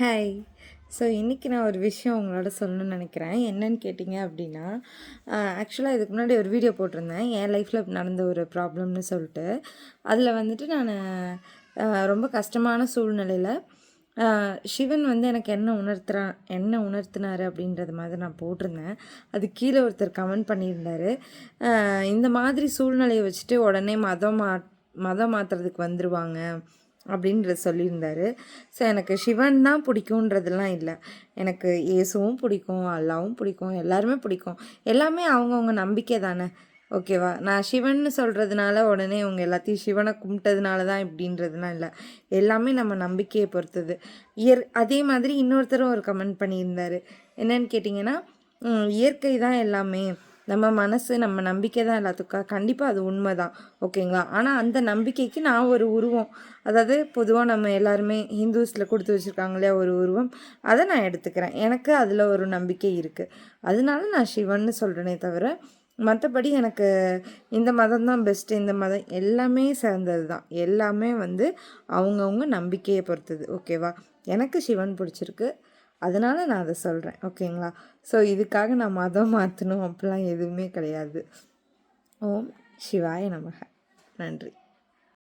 Hi so இன்றைக்கி நான் ஒரு விஷயம் உங்களோட சொல்லணும்னு நினைக்கிறேன். என்னன்னு கேட்டிங்க அப்படின்னா ஆக்சுவலாக இதுக்கு முன்னாடி ஒரு வீடியோ போட்டிருந்தேன். என் லைஃப்பில் நடந்த ஒரு ப்ராப்ளம்னு சொல்லிட்டு. அதில் வந்துட்டு நான் ரொம்ப கஷ்டமான சூழ்நிலையில் சிவன் வந்து எனக்கு என்ன உணர்த்துறா என்ன உணர்த்தினார் அப்படின்றது மாதிரி நான் போட்டிருந்தேன். அது கீழே ஒருத்தர் கமெண்ட் பண்ணியிருந்தாரு. இந்த மாதிரி சூழ்நிலையை வச்சுட்டு உடனே மதம் மா மதம் மாற்றுறதுக்கு வந்துடுவாங்க அப்படின்றது சொல்லியிருந்தாரு. ஸோ எனக்கு சிவன் தான் பிடிக்குன்றதெல்லாம் இல்லை. எனக்கு இயேசுவும் பிடிக்கும் அல்லாவும் பிடிக்கும் எல்லாருமே பிடிக்கும். எல்லாமே அவங்கவுங்க நம்பிக்கை தானே. ஓகேவா நான் சிவன்னு சொல்கிறதுனால உடனே அவங்க எல்லாத்தையும் சிவனை கும்பிட்டதுனால தான் இப்படின்றதுலாம் இல்லை. எல்லாமே நம்ம நம்பிக்கையை பொறுத்தது. இயற் அதே மாதிரி இன்னொருத்தரும் ஒரு கமெண்ட் பண்ணியிருந்தார். என்னன்னு கேட்டிங்கன்னா இயற்கை தான் எல்லாமே. நம்ம மனசு நம்ம நம்பிக்கை தான் எல்லாத்துக்கா கண்டிப்பாக அது உண்மை தான் ஓகேங்களா? ஆனால் அந்த நம்பிக்கைக்கு நான் ஒரு உருவம். அதாவது பொதுவாக நம்ம எல்லாருமே ஹிந்துஸில் கொடுத்து வச்சுருக்காங்க இல்லையா ஒரு உருவம். அதை நான் எடுத்துக்கிறேன். எனக்கு அதில் ஒரு நம்பிக்கை இருக்குது அதனால நான் சிவன்னு சொல்கிறேனே தவிர மற்றபடி எனக்கு இந்த மதம் தான் பெஸ்ட்டு இந்த மதம் எல்லாமே சேர்ந்தது தான். எல்லாமே வந்து அவங்கவுங்க நம்பிக்கையை பொறுத்தது. ஓகேவா? எனக்கு சிவன் பிடிச்சிருக்கு. அதனால் நான் அதை சொல்கிறேன் ஓகேங்களா? ஸோ இதுக்காக நான் மதம் மாற்றணும் அப்படிலாம் எதுவுமே கிடையாது. ஓம் சிவாய நமக. நன்றி.